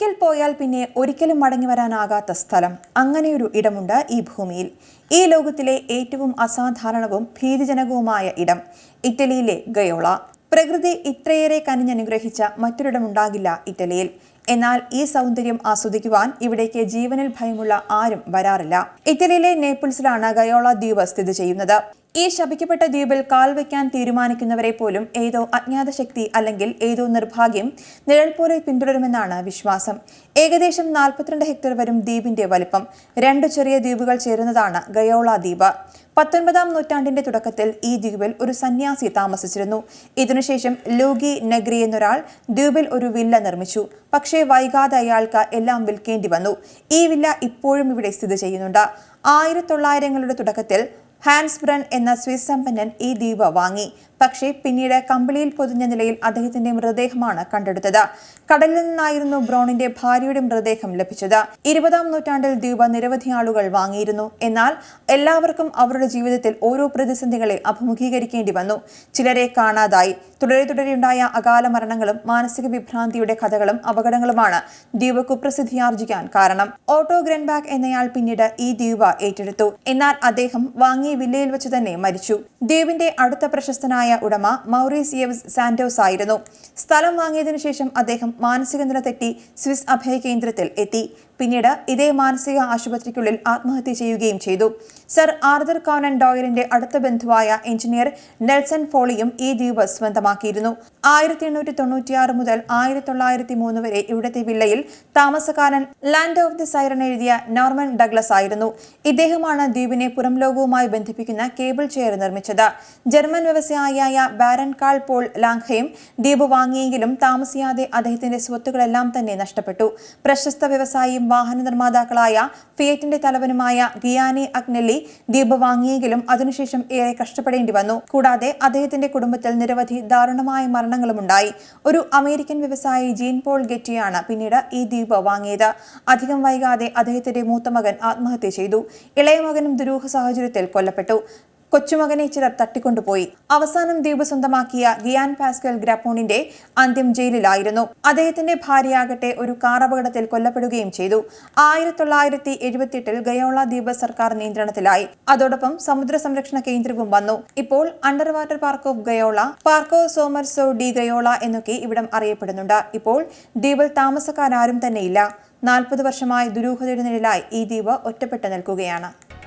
ഒരിക്കൽ പോയാൽ പിന്നെ ഒരിക്കലും മടങ്ങി വരാനാകാത്ത സ്ഥലം. അങ്ങനെയൊരു ഇടമുണ്ട് ഈ ഭൂമിയിൽ. ഈ ലോകത്തിലെ ഏറ്റവും അസാധാരണവും ഭീതിജനകവുമായ ഇടം ഇറ്റലിയിലെ ഗയോള. പ്രകൃതി ഇത്രയേറെ കനിഞ്ഞനുഗ്രഹിച്ച മറ്റൊരിടമുണ്ടാകില്ല ഇറ്റലിയിൽ. എന്നാൽ ഈ സൗന്ദര്യം ആസ്വദിക്കുവാൻ ഇവിടേക്ക് ജീവനിൽ ഭയമുള്ള ആരും വരാറില്ല. ഇറ്റലിയിലെ നേപ്പിൾസിലാണ് ഗയോള ദ്വീപ് സ്ഥിതി ചെയ്യുന്നത്. ഈ ശപിക്കപ്പെട്ട ദ്വീപിൽ കാൽ വയ്ക്കാൻ തീരുമാനിക്കുന്നവരെ പോലും ഏതോ അജ്ഞാത ശക്തി അല്ലെങ്കിൽ ഏതോ നിർഭാഗ്യം നിഴൽ പോലെ പിന്തുടരുമെന്നാണ് വിശ്വാസം. ഏകദേശം നാൽപ്പത്തിരണ്ട് ഹെക്ടർ വരും ദ്വീപിന്റെ വലിപ്പം. രണ്ട് ചെറിയ ദ്വീപുകൾ ചേരുന്നതാണ് ഗയോള ദ്വീപ്. പത്തൊൻപതാം നൂറ്റാണ്ടിന്റെ തുടക്കത്തിൽ ഈ ദ്വീപിൽ ഒരു സന്യാസി താമസിച്ചിരുന്നു. ഇതിനുശേഷം ലൂഗി നഗ്രി എന്നൊരാൾ ദ്വീപിൽ ഒരു വില്ല നിർമ്മിച്ചു. പക്ഷേ വൈകാതെ അയാൾക്ക് എല്ലാം വിൽക്കേണ്ടി വന്നു. ഈ വില്ല ഇപ്പോഴും ഇവിടെ സ്ഥിതി ചെയ്യുന്നുണ്ട്. ആയിരത്തി തൊള്ളായിരങ്ങളുടെ തുടക്കത്തിൽ ഹാൻസ് ബ്രൺ എന്ന സ്വിസ് സമ്പന്നൻ ഈ ദ്വീപ് വാങ്ങി. പക്ഷേ പിന്നീട് കമ്പിളിയിൽ പൊതിഞ്ഞ നിലയിൽ അദ്ദേഹത്തിന്റെ മൃതദേഹമാണ് കണ്ടെടുത്തത്. കടലിൽ നിന്നായിരുന്നു ബ്രോണിന്റെ ഭാര്യയുടെ മൃതദേഹം ലഭിച്ചത്. ഇരുപതാം നൂറ്റാണ്ടിൽ ദ്വീപ് നിരവധി ആളുകൾ വാങ്ങിയിരുന്നു. എന്നാൽ എല്ലാവർക്കും അവരുടെ ജീവിതത്തിൽ ഓരോ പ്രതിസന്ധികളെ അഭിമുഖീകരിക്കേണ്ടി വന്നു. ചിലരെ കാണാതായി. തുടരെ തുടരെയുണ്ടായ അകാല മരണങ്ങളും മാനസിക വിഭ്രാന്തിയുടെ കഥകളും അപകടങ്ങളുമാണ് ദ്വീപ് കുപ്രസിദ്ധിയാർജിക്കാൻ കാരണം. ഓട്ടോ ഗ്രൻബാക്ക് എന്നയാൾ പിന്നീട് ഈ ദ്വീപ് ഏറ്റെടുത്തു. എന്നാൽ അദ്ദേഹം വാങ്ങിയ വില്ലയിൽ വെച്ച് തന്നെ മരിച്ചു. ദ്വീപിന്റെ അടുത്ത പ്രശസ്തനായ ഉടമ മൗറീസിയവസ് സാന്റോസ് ആയിരുന്നു. സ്ഥലം വാങ്ങിയതിനു ശേഷം അദ്ദേഹം മാനസിക നില തെറ്റി സ്വിസ് അഭയ കേന്ദ്രത്തിൽ എത്തി. പിന്നീട് ഇതേ മാനസിക ആശുപത്രിക്കുള്ളിൽ ആത്മഹത്യ ചെയ്യുകയും ചെയ്തു. സർ ആർദർ കോനൻ ഡോയലിന്റെ അടുത്ത ബന്ധുവായ എഞ്ചിനീയർ നെൽസൺ ഫോളിയും ഈ ദ്വീപ് സ്വന്തമാക്കിയിരുന്നു. ആയിരത്തി എണ്ണൂറ്റി തൊണ്ണൂറ്റിയാറ് മുതൽ ആയിരത്തി തൊള്ളായിരത്തി മൂന്ന് വരെ ഇവിടുത്തെ വില്ലയിൽ താമസക്കാരൻ ലാൻഡ് ഓഫ് ദി സൈറൺ എഴുതിയ നോർമൻ ഡഗ്ലസ് ആയിരുന്നു. ഇദ്ദേഹമാണ് ദ്വീപിനെ പുറം ലോകവുമായി ബന്ധിപ്പിക്കുന്ന കേബിൾ ചെയർ നിർമ്മിച്ചത്. ജർമ്മൻ വ്യവസായിയായ ബാരൻ കാൾ പോൾ ലാങ്ഹയും ദ്വീപ് വാങ്ങിയെങ്കിലും താമസിയാതെ അദ്ദേഹത്തിന്റെ സ്വത്തുക്കളെല്ലാം തന്നെ നഷ്ടപ്പെട്ടു. പ്രശസ്ത വ്യവസായിയും വാഹന നിർമ്മാതാക്കളായ ഫിയറ്റിന്റെ തലവനുമായ ഗിയാനി അഗ്നെല്ലി ദ്വീപ് വാങ്ങിയെങ്കിലും അതിനുശേഷം ഏറെ കഷ്ടപ്പെടേണ്ടി വന്നു. കൂടാതെ അദ്ദേഹത്തിന്റെ കുടുംബത്തിൽ നിരവധി ദാരുണമായ മരണങ്ങളുമുണ്ടായി ഒരു അമേരിക്കൻ വ്യവസായി ജീൻ പോൾ ഗെറ്റിയാണ് പിന്നീട് ഈ ദ്വീപ് വാങ്ങിയത്. അധികം വൈകാതെ അദ്ദേഹത്തിന്റെ മൂത്ത മകൻ ആത്മഹത്യ ചെയ്തു. ഇളയ മകനും ദുരൂഹ സാഹചര്യത്തിൽ കൊല്ലപ്പെട്ടു. കൊച്ചുമകനെ ചിലർ തട്ടിക്കൊണ്ടുപോയി. അവസാനം ദ്വീപ് സ്വന്തമാക്കിയ ഗിയാൻ പാസ്കൽ ഗ്രാപ്പോണിന്റെ അന്ത്യം ജയിലിലായിരുന്നു. അദ്ദേഹത്തിന്റെ ഭാര്യയാകട്ടെ ഒരു കാർ അപകടത്തിൽ കൊല്ലപ്പെടുകയും ചെയ്തു. ആയിരത്തി തൊള്ളായിരത്തി എഴുപത്തിയെട്ടിൽ ഗയോള ദ്വീപ് സർക്കാർ നിയന്ത്രണത്തിലായി. അതോടൊപ്പം സമുദ്ര സംരക്ഷണ കേന്ദ്രവും വന്നു. ഇപ്പോൾ under water park of Gaiola Parco Sommerso di Gaiola എന്നൊക്കെ ഇവിടം അറിയപ്പെടുന്നുണ്ട്. ഇപ്പോൾ ദ്വീപിൽ താമസക്കാരും തന്നെയില്ല. നാൽപ്പത് വർഷമായി ദുരൂഹതയുടെ നിഴലായി ഈ ദ്വീപ് ഒറ്റപ്പെട്ടു നിൽക്കുകയാണ്.